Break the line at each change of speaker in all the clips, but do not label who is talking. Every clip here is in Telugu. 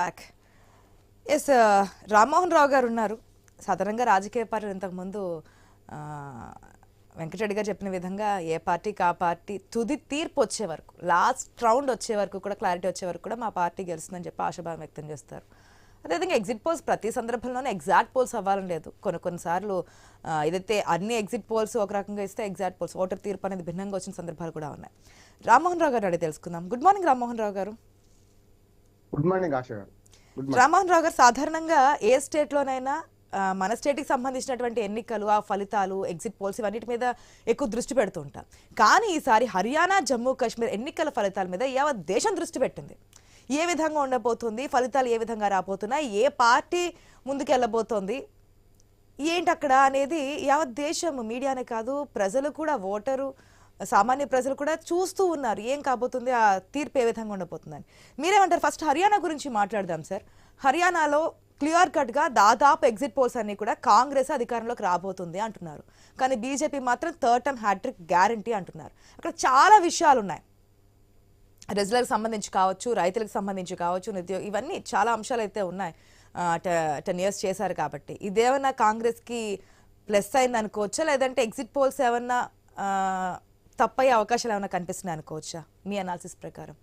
బ్యాక్ ఎస్ రామ్మోహన్ రావు గారు ఉన్నారు. సాధారణంగా రాజకీయ పార్టీలు ఇంతకుముందు వెంకటరెడ్డి గారు చెప్పిన విధంగా ఏ పార్టీకి ఆ పార్టీ తుది తీర్పు వచ్చే వరకు లాస్ట్ రౌండ్ వచ్చే వరకు కూడా క్లారిటీ వచ్చే వరకు కూడా మా పార్టీ గెలుస్తుందని చెప్పి ఆశాభావం వ్యక్తం చేస్తారు. అదేవిధంగా ఎగ్జిట్ పోల్స్ ప్రతి సందర్భంలోనే ఎగ్జాక్ట్ పోల్స్ అవ్వాలని లేదు. కొన్ని కొన్నిసార్లు ఏదైతే అన్ని ఎగ్జిట్ పోల్స్ ఒక రకంగా ఇస్తే ఎగ్జాక్ట్ పోల్స్ ఓటర్ తీర్పు అనేది భిన్నంగా వచ్చిన సందర్భాలు కూడా ఉన్నాయి. రామ్మోహన్ రావు గారు అడిగి తెలుసుకుందాం. Good morning Rammohan Rao garu.
Good morning Asha. Garu
Ramohan Rao గారు సాధారణంగా ఏ స్టేట్లోనైనా ఆ, మన స్టేట్కి సంబంధించినటువంటి ఎన్నికలు ఆ ఫలితాలు ఎగ్జిట్ పోల్స్ ఇవన్నిటి మీద ఎక్కువ దృష్టి పెడుతూ ఉంటాం. కానీ ఈసారి హర్యానా జమ్మూ కాశ్మీర్ ఎన్నికల ఫలితాల మీద యావత్ దేశం దృష్టి పెట్టింది. ఏ విధంగా ఉండబోతుంది ఫలితాలు ఏ విధంగా రాబోతున్నాయి ఏ పార్టీ ముందుకెళ్ళబోతోంది ఏంటి అక్కడ అనేది యావత్ దేశం మీడియానే కాదు ప్రజలు కూడా ఓటరు సామాన్య ప్రజలు కూడా చూస్తూ ఉన్నారు. ఏం కాబోతుంది? ఆ తీర్పు ఏ విధంగా ఉండబోతుందని. మీరేమంటారు? ఫస్ట్ హర్యానా గురించి మాట్లాడదాం సార్. హర్యానాలో క్లియర్ కట్గా దాదాపు ఎగ్జిట్ పోల్స్ అన్నీ కూడా కాంగ్రెస్ అధికారంలోకి రాబోతుంది అంటున్నారు. కానీ బీజేపీ మాత్రం థర్డ్ టర్మ్ హ్యాట్రిక్ గ్యారంటీ అంటున్నారు. అక్కడ చాలా విషయాలు ఉన్నాయి రెజ్లర్కి సంబంధించి కావచ్చు రైతులకు సంబంధించి కావచ్చు నిరుద్యోగ ఇవన్నీ చాలా అంశాలు అయితే ఉన్నాయి టెన్ ఇయర్స్ చేశారు కాబట్టి. ఇదేమన్నా కాంగ్రెస్కి ప్లస్ అయింది అనుకోవచ్చా లేదంటే ఎగ్జిట్ పోల్స్ ఏమన్నా తప్పయ్యే అవకాశాలు ఏమైనా కనిపిస్తున్నాయి అనుకోవచ్చా? మీ అనాలిసిస్ ప్రకారం.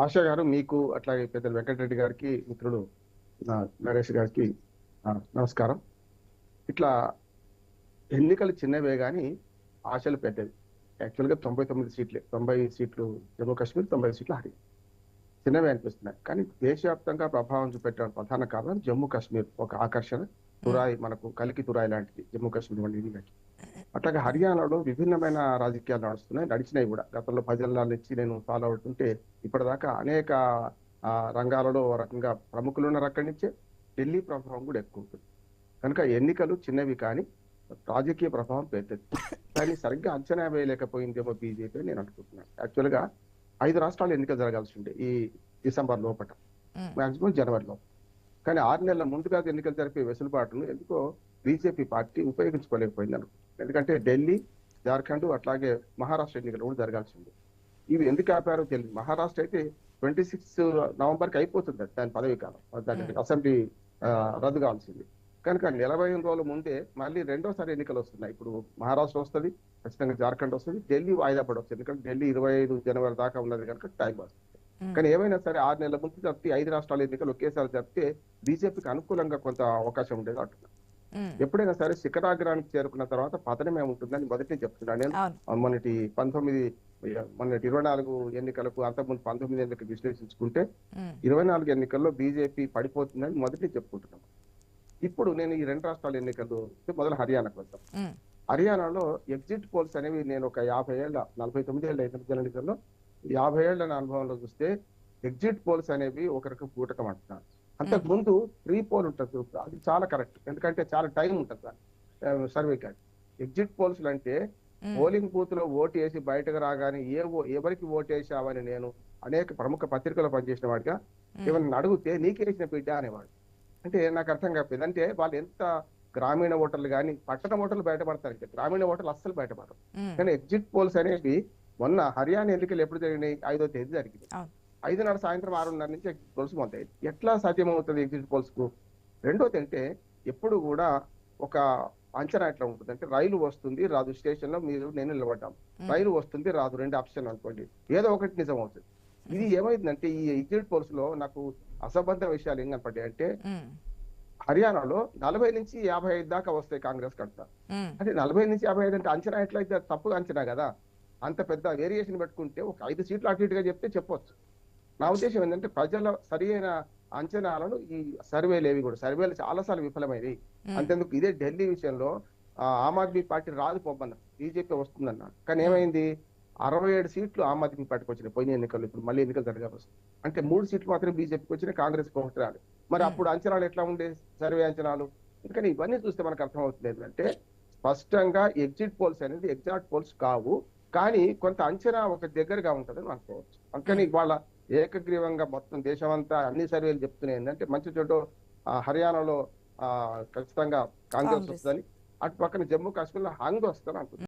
ఆశ గారు మీకు అట్లాగే పెద్దలు వెంకటరెడ్డి గారికి మిత్రుడు నరేష్ గారికి నమస్కారం. ఇట్లా ఎన్నికలు చిన్నవే కానీ ఆశలు పెద్దవి. యాక్చువల్గా తొంభై తొమ్మిది సీట్లే. తొంభై సీట్లు జమ్మూ కాశ్మీర్ తొంభై సీట్లు హరి చిన్నవే అనిపిస్తున్నాయి. కానీ దేశవ్యాప్తంగా ప్రభావం చూపెట్టిన ప్రధాన కారణం జమ్మూ కాశ్మీర్. ఒక ఆకర్షణ తురాయి మనకు కలికి తురాయి లాంటిది జమ్మూ కాశ్మీర్ వంటి అట్లాగే హర్యానాలో విభిన్నమైన రాజకీయాలు నడుస్తున్నాయి నడిచినాయి కూడా. గతంలో పదేళ్ళ నుంచి నేను ఫాలో అవుతుంటే ఇప్పటిదాకా అనేక రంగాలలో రకంగా ప్రముఖులు ఉన్నారు అక్కడి నుంచే. ఢిల్లీ ప్రభావం కూడా ఎక్కువ ఉంటుంది. కనుక ఎన్నికలు చిన్నవి కానీ రాజకీయ ప్రభావం పెద్దది. కానీ సరిగ్గా అంచనా వేయలేకపోయిందేమో బీజేపీ నేను అనుకుంటున్నాను. యాక్చువల్గా ఐదు రాష్ట్రాలు ఎన్నికలు జరగాల్సి ఉండే ఈ డిసెంబర్ లోపల. మాక్సిమం జనవరిలో. కానీ ఆరు నెలల ముందుగా ఎన్నికలు జరిపే వెసులుబాటును ఎందుకో బీజేపీ పార్టీ ఉపయోగించుకోలేకపోయింది అనుకుంటున్నాను. ఎందుకంటే ఢిల్లీ జార్ఖండ్ అట్లాగే మహారాష్ట్ర ఎన్నికలు కూడా జరగాల్సింది. ఇవి ఎందుకు ఆపారో తెలియదు. మహారాష్ట్ర అయితే ట్వంటీ సిక్స్ నవంబర్కి అయిపోతుంది దాని పదవి కాలం. దాని అసెంబ్లీ రద్దు కావాల్సింది. కనుక నలభై రోజుల ముందే మళ్ళీ రెండోసారి ఎన్నికలు వస్తున్నాయి. ఇప్పుడు మహారాష్ట్ర వస్తుంది ఖచ్చితంగా జార్ఖండ్ వస్తుంది ఢిల్లీ వాయిదా పడవచ్చు ఎందుకంటే ఢిల్లీ ఇరవై ఐదు జనవరి దాకా ఉన్నది కనుక టైం వస్తుంది. కానీ ఏమైనా సరే ఆరు నెలల ముందు జరిపితే ఐదు రాష్ట్రాల ఎన్నికలు ఒకేసారి జరిపితే బీజేపీకి అనుకూలంగా కొంత అవకాశం ఉండేది అంటున్నాను.
మ్మ్.
ఎప్పుడైనా సరే శిఖరాగ్రానికి చేరుకున్న తర్వాత పతనమే ఉంటుందని మొదటి చెప్తున్నాను. నేను మొన్నటి పంతొమ్మిది మొన్నటి ఇరవై నాలుగు ఎన్నికలకు అంతకుముందు పంతొమ్మిది ఎన్నికలకు విశ్లేషించుకుంటే. ఇరవై నాలుగు ఎన్నికల్లో బీజేపీ పడిపోతుందని మొదటి చెప్పుకుంటున్నాం. ఇప్పుడు నేను ఈ రెండు రాష్ట్రాల ఎన్నికలు మొదలు హర్యానాకు వద్దాం. హర్యానాలో ఎగ్జిట్ పోల్స్ అనేవి నేను ఒక యాభై ఏళ్ళ నలభై తొమ్మిది ఏళ్ళ ఎన్నికల ఎన్నికల్లో యాభై ఏళ్ళ అనుభవంలో చూస్తే ఎగ్జిట్ పోల్స్ అనేవి ఒక రకం కూటకం అంటున్నాను అంతకు ముందు ప్రీ పోల్ ఉంటుంది అది చాలా కరెక్ట్ ఎందుకంటే చాలా టైం ఉంటుంది సర్వే కాదు ఎగ్జిట్ పోల్స్ అంటే. పోలింగ్ బూత్లో ఓటు వేసి బయటకు రాగానే ఏ ఎవరికి ఓటు వేసావని నేను అనేక ప్రముఖ పత్రికల్లో పనిచేసిన వాడిగా ఏమన్నా అడిగితే నీకేసిన బిడ్డ అనేవాడు. అంటే నాకు అర్థం కాకపోయింది. అంటే వాళ్ళు ఎంత గ్రామీణ ఓటర్లు కానీ పట్టణ ఓటర్లు బయటపడతారు ఇంకా. గ్రామీణ ఓటర్లు అస్సలు బయటపడరు. కానీ ఎగ్జిట్ పోల్స్ అనేవి మొన్న హర్యానా ఎన్నికలు ఎప్పుడు జరిగినాయి? ఐదో తేదీ జరిగింది. ఐదున్నర సాయంత్రం ఆరున్నర నుంచి ఎగ్జిట్ పోల్స్ మొదలయ్యాయి. ఎట్లా సాధ్యమవుతుంది ఎగ్జిట్ పోల్స్కు రెండోది అంటే ఎప్పుడు కూడా ఒక అంచనా ఎట్లా ఉంటుంది అంటే రైలు వస్తుంది రాదు. స్టేషన్లో మీరు నేను నిలబడ్డాం. రైలు వస్తుంది రాదు. రెండు ఆప్షన్ అనుకోండి. ఏదో ఒకటి నిజం అవుతుంది. ఇది ఏమైందంటే ఈ ఎగ్జిట్ పోల్స్లో నాకు అసంబద్ధ విషయాలు ఏం కనపడ్డాయి అంటే. హర్యానాలో నలభై నుంచి యాభై ఐదు దాకా వస్తాయి కాంగ్రెస్ కడతా. అంటే నలభై నుంచి యాభై ఐదు అంటే అంచనా ఎట్లయితే అది తప్పు అంచనా కదా? అంత పెద్ద వేరియేషన్ పెట్టుకుంటే ఒక ఐదు సీట్లు అటు ఇటుగా చెప్తే చెప్పొచ్చు. నా ఉద్దేశం ఏంటంటే ప్రజల సరి అయిన అంచనాలను ఈ సర్వేలు ఏవి కూడా సర్వేలు చాలాసార్లు విఫలమైనవి. అంతేందుకు ఇదే ఢిల్లీ విషయంలో ఆ, ఆమ్ ఆద్మీ పార్టీ రాదు పొమ్మన్న బీజేపీ వస్తుందన్న కానీ ఏమైంది? అరవై ఏడు సీట్లు ఆమ్ ఆద్మీ పార్టీకి వచ్చినాయి. పోయిన ఎన్నికల్లో ఇప్పుడు మళ్ళీ ఎన్నికలు జరగాల్సి అంటే మూడు సీట్లు మాత్రమే బీజేపీకి వచ్చినాయి కాంగ్రెస్ ఒకటి రాదు. మరి. అప్పుడు అంచనాలు ఎట్లా ఉండే? సర్వే అంచనాలు. ఎందుకని ఇవన్నీ చూస్తే మనకు అర్థమవుతుంది ఏంటంటే స్పష్టంగా ఎగ్జిట్ పోల్స్ అనేది ఎగ్జాక్ట్ పోల్స్ కావు. కానీ కొంత అంచనా ఒక దగ్గరగా ఉంటుందని అనుకోవచ్చు. అందుకని వాళ్ళ ఏకగ్రీవంగా మొత్తం దేశమంతా అన్ని సర్వేలు చెప్తున్నాయి ఏంటంటే మంచి చెడు ఆ, హర్యానాలో ఆ, ఖచ్చితంగా
కాంగ్రెస్.
వస్తుందని అటు పక్కన జమ్మూ కాశ్మీర్లో హంగ్ వస్తుందని అనుకుంటున్నాను